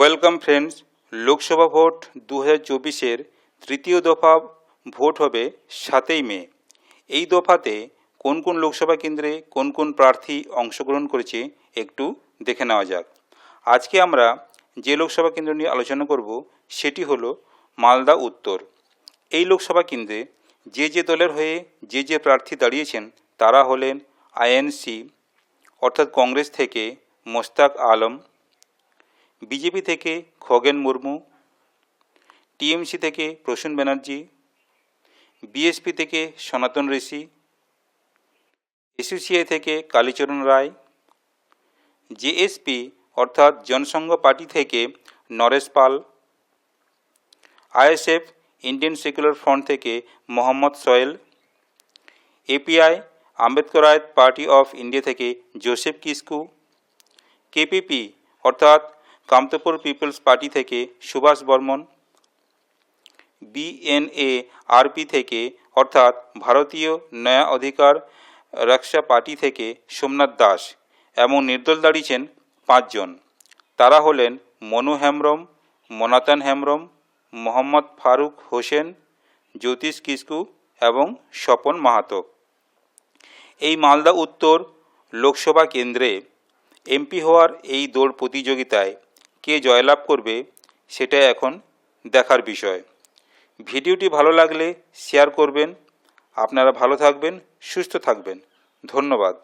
Welcome friends Lok Sabha vote দু হাজার চব্বিশের তৃতীয় দফা ভোট হবে সাতই মে। এই দফাতে কোন কোন লোকসভা কেন্দ্রে কোন কোন প্রার্থী অংশগ্রহণ করেছে একটু দেখে নেওয়া যাক। আজকে আমরা যে লোকসভা কেন্দ্র নিয়ে আলোচনা করব, সেটি হলো মালদা উত্তর। এই লোকসভা কেন্দ্রে যে যে দলের হয়ে যে যে প্রার্থী দাঁড়িয়েছেন, তারা হলেন আইএনসি, অর্থাৎ কংগ্রেস থেকে মোস্তাক আলম বিজেপি থেকে খগেন মুর্মু, টিএমসি থেকে প্রসূন ব্যানার্জি, বিএসপি থেকে সনাতন ঋষি, এসইউসিআই থেকে কালীচরণ রায়, জেএসপি অর্থাৎ জনসংঘ পার্টি থেকে Naresh Pal, ISF Indian secular front থেকে Mohammad Sohel API Ambedkarite party of India থেকে জোসেফ কিস্কু, কেপিপি অর্থাৎ কামতপুর পিপলস পার্টি থেকে সুভাষ বর্মন বিএনএ আরপি থেকে, অর্থাৎ ভারতীয় নয়া অধিকার রক্ষা পার্টি থেকে সোমনাথ দাস এবং নির্দল দাঁড়িয়েছেন পাঁচজন। তারা হলেন মনু হেমব্রম, মনাতন হেমব্রম, মোহাম্মদ ফারুক হোসেন, জ্যোতিষ কিস্কু এবং স্বপন মাহাতো। এই মালদা উত্তর লোকসভা কেন্দ্রে এমপি হওয়ার এই দৌড় প্রতিযোগিতায় কে জয়লাভ করবে সেটা এখন দেখার বিষয়। ভিডিওটি ভালো লাগলে শেয়ার করবেন। আপনারা ভালো থাকবেন, সুস্থ থাকবেন। ধন্যবাদ।